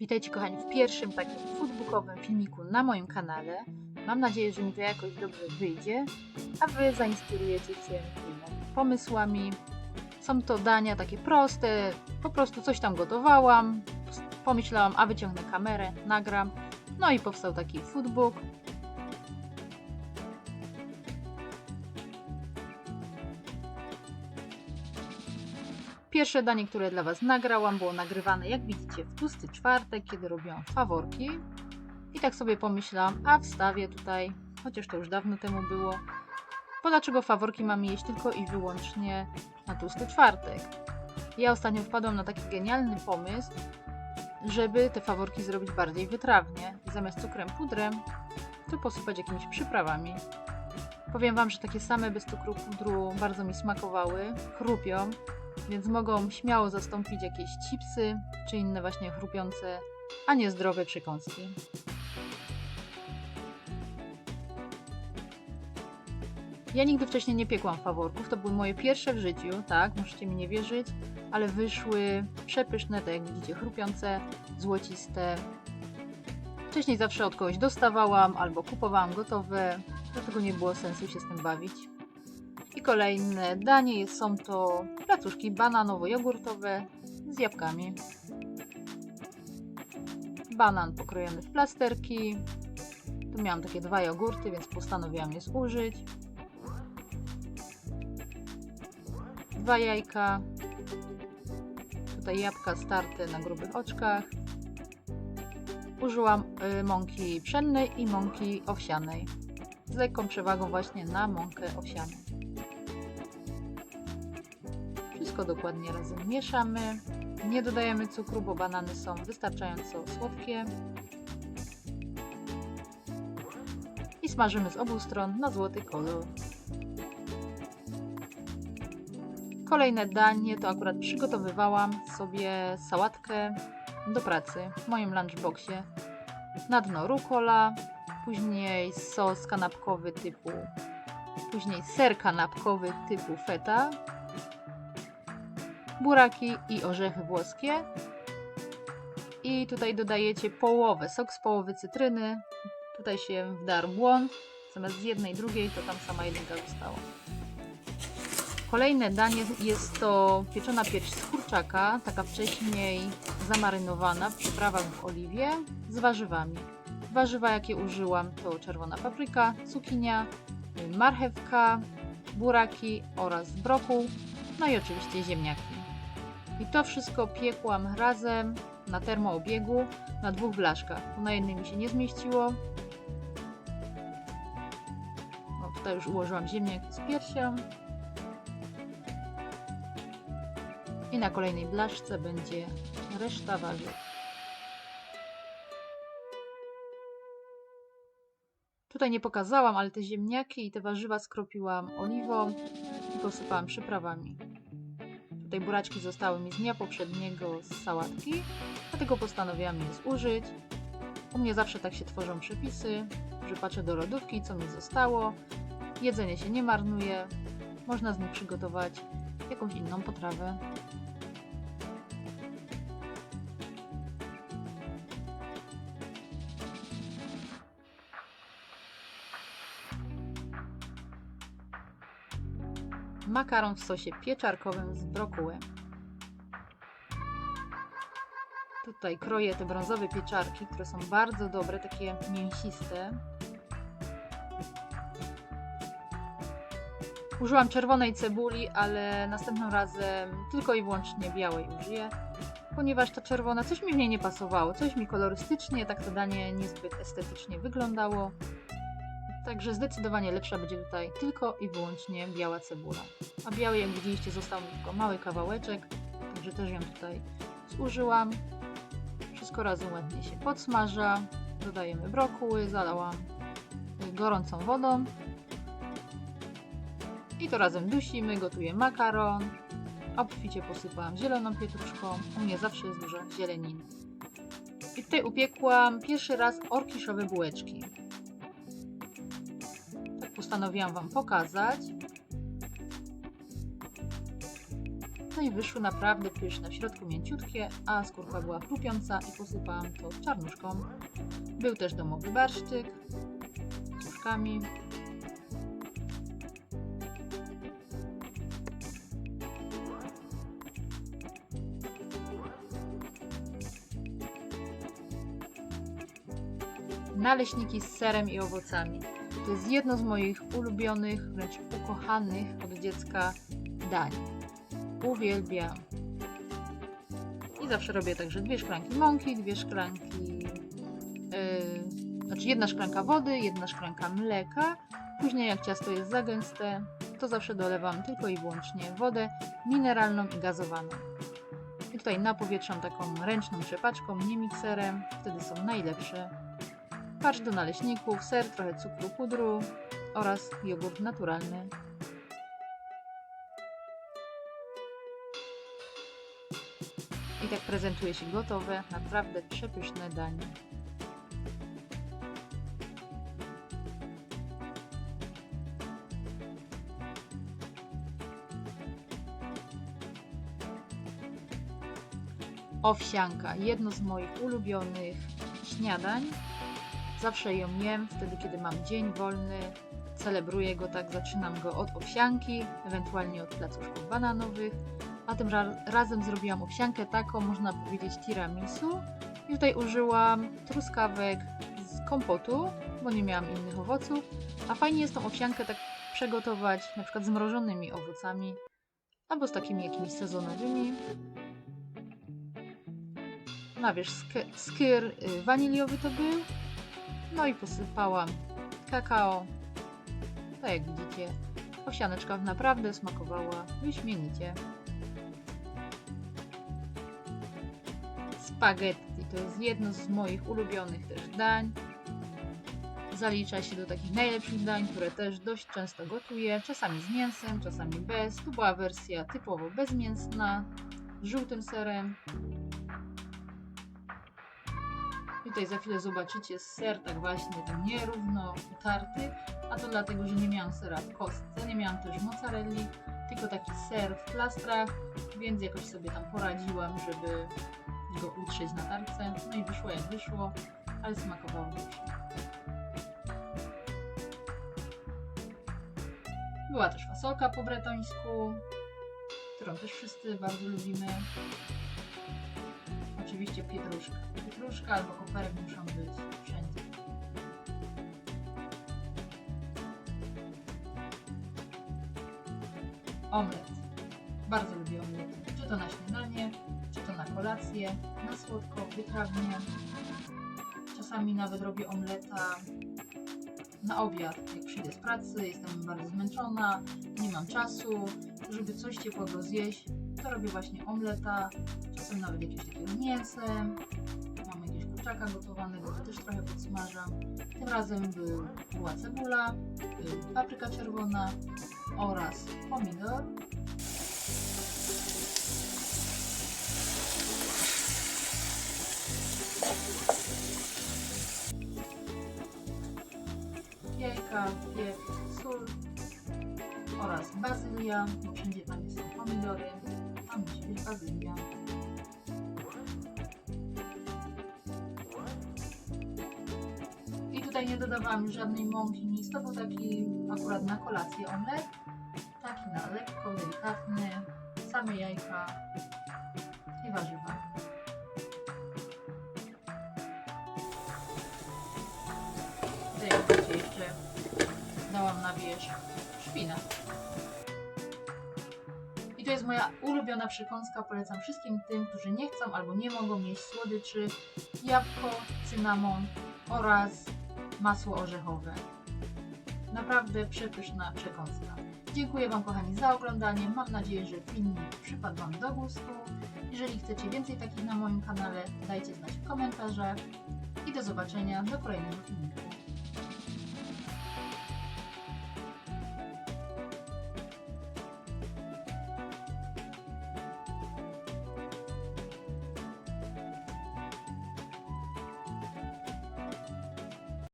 Witajcie kochani w pierwszym takim foodbookowym filmiku na moim kanale. Mam nadzieję, że mi to jakoś dobrze wyjdzie, a Wy zainspirujecie się pomysłami. Są to dania takie proste, po prostu coś tam gotowałam, pomyślałam, a wyciągnę kamerę, nagram. No i powstał taki foodbook. Pierwsze danie, które dla Was nagrałam, było nagrywane, jak widzicie, w tłusty czwartek, kiedy robiłam faworki. I tak sobie pomyślałam, a wstawię tutaj, chociaż to już dawno temu było, bo dlaczego faworki mamy jeść tylko i wyłącznie na tłusty czwartek. Ja ostatnio wpadłam na taki genialny pomysł, żeby te faworki zrobić bardziej wytrawnie. Zamiast cukrem pudrem, to posypać jakimiś przyprawami. Powiem Wam, że takie same bez cukru pudru bardzo mi smakowały, chrupią, więc mogą śmiało zastąpić jakieś chipsy czy inne właśnie chrupiące, a nie zdrowe przekąski. Ja nigdy wcześniej nie piekłam faworków, to były moje pierwsze w życiu, tak, możecie mi nie wierzyć, ale wyszły przepyszne, tak jak widzicie, chrupiące, złociste. Wcześniej zawsze od kogoś dostawałam albo kupowałam gotowe, dlatego nie było sensu się z tym bawić. Kolejne danie są to placuszki bananowo-jogurtowe z jabłkami. Banan pokrojony w plasterki. Tu miałam takie dwa jogurty, więc postanowiłam je zużyć. Dwa jajka. Tutaj jabłka starte na grubych oczkach. Użyłam y, mąki pszennej i mąki owsianej. Z lekką przewagą właśnie na mąkę owsianą. Wszystko dokładnie razem mieszamy. Nie dodajemy cukru, bo banany są wystarczająco słodkie. I smażymy z obu stron na złoty kolor. Kolejne danie to akurat przygotowywałam sobie sałatkę do pracy w moim lunchboxie. Na dno rukola, później sos kanapkowy typu, później ser kanapkowy typu feta, buraki i orzechy włoskie. I tutaj dodajecie połowę, sok z połowy cytryny. Tutaj się wdarł błąd. Zamiast z jednej, drugiej, to tam sama jedynka została. Kolejne danie jest to pieczona pierś z kurczaka, taka wcześniej zamarynowana w przyprawach w oliwie z warzywami. Warzywa jakie użyłam to czerwona papryka, cukinia, marchewka, buraki oraz brokuł, no i oczywiście ziemniaki. I to wszystko piekłam razem na termoobiegu na dwóch blaszkach. Tu na jednej mi się nie zmieściło. No tutaj już ułożyłam ziemniaki z piersią. I na kolejnej blaszce będzie reszta warzyw. Tutaj nie pokazałam, ale te ziemniaki i te warzywa skropiłam oliwą i posypałam przyprawami. Tutaj buraczki zostały mi z dnia poprzedniego z sałatki, dlatego postanowiłam je zużyć. U mnie zawsze tak się tworzą przepisy, że patrzę do lodówki, co mi zostało. Jedzenie się nie marnuje, można z nich przygotować jakąś inną potrawę. Makaron w sosie pieczarkowym z brokułem. Tutaj kroję te brązowe pieczarki, które są bardzo dobre, takie mięsiste. Użyłam czerwonej cebuli, ale następnym razem tylko i wyłącznie białej użyję, ponieważ ta czerwona coś mi w niej nie pasowało, coś mi kolorystycznie, tak to danie niezbyt estetycznie wyglądało. Także zdecydowanie lepsza będzie tutaj tylko i wyłącznie biała cebula. A białej, jak widzieliście, został mi tylko mały kawałeczek, także też ją tutaj zużyłam. Wszystko razem ładnie się podsmaża. Dodajemy brokuły, zalałam gorącą wodą. I to razem dusimy, gotuję makaron. Obficie posypałam zieloną pietruszką. U mnie zawsze jest dużo zieleniny. I tutaj upiekłam pierwszy raz orkiszowe bułeczki postanowiłam Wam pokazać. No i wyszły naprawdę pyszne, w środku mięciutkie, a skórka była chrupiąca i posypałam to czarnuszką. Był też domowy barszczyk z łóżkami. Naleśniki z serem i owocami. To jest jedno z moich ulubionych, wręcz ukochanych od dziecka dań. Uwielbiam. I zawsze robię także dwie szklanki mąki, dwie szklanki, yy, znaczy jedna szklanka wody, jedna szklanka mleka. Później jak ciasto jest za gęste, to zawsze dolewam tylko i wyłącznie wodę mineralną i gazowaną. I tutaj napowietrzam taką ręczną trzepaczką, nie mikserem, wtedy są najlepsze. Farsz do naleśników, ser, trochę cukru, pudru oraz jogurt naturalny. I tak prezentuje się gotowe, naprawdę przepyszne danie. Owsianka, jedno z moich ulubionych śniadań. Zawsze ją jem wtedy, kiedy mam dzień wolny. Celebruję go tak, zaczynam go od owsianki, ewentualnie od placuszków bananowych. A tym ra razem zrobiłam owsiankę taką, można powiedzieć tiramisu. I tutaj użyłam truskawek z kompotu, bo nie miałam innych owoców. A fajnie jest tą owsiankę tak przygotować na przykład z mrożonymi owocami albo z takimi jakimiś sezonowymi. No wiesz, sk- skyr y, waniliowy to był. No i posypałam kakao. Tak jak widzicie, owsianeczka naprawdę smakowała wyśmienicie. Spaghetti to jest jedno z moich ulubionych też dań. Zalicza się do takich najlepszych dań, które też dość często gotuję. Czasami z mięsem, czasami bez. Tu była wersja typowo bezmięsna, z żółtym serem. Tutaj za chwilę zobaczycie ser tak właśnie nierówno utarty, a to dlatego, że nie miałam sera w kostce, nie miałam też mozzarelli, tylko taki ser w plastrach, więc jakoś sobie tam poradziłam, żeby go utrzeć na tarce. No i wyszło jak wyszło, ale smakowało dobrze. Była też fasolka po bretońsku, którą też wszyscy bardzo lubimy. Oczywiście pietruszka. Pietruszka albo koperek muszą być wszędzie. Omlet. Bardzo lubię omlety. Czy to na śniadanie, czy to na kolację, na słodko, wytrawnie. Czasami nawet robię omleta na obiad, jak przyjdę z pracy, jestem bardzo zmęczona, nie mam czasu, żeby coś ciepłego zjeść, robię właśnie omleta, czasem nawet jakiegoś takiego mięsem, mam jakiegoś kurczaka gotowanego, to też trochę podsmażam. Tym razem był, była cebula, był papryka czerwona oraz pomidor. Jajka, pieprz, sól oraz bazylia, wszędzie tam są pomidory, I tutaj nie dodawałam już żadnej mąki, nic, to był taki akurat na kolację omlet, taki na lekko, delikatny, same jajka i warzywa. Tutaj jeszcze dałam na wierzch szpinat. To jest moja ulubiona przekąska. Polecam wszystkim tym, którzy nie chcą albo nie mogą jeść słodyczy, jabłko, cynamon oraz masło orzechowe. Naprawdę przepyszna przekąska. Dziękuję Wam kochani za oglądanie. Mam nadzieję, że filmik przypadł Wam do gustu. Jeżeli chcecie więcej takich na moim kanale, dajcie znać w komentarzach. I do zobaczenia do kolejnego filmiku.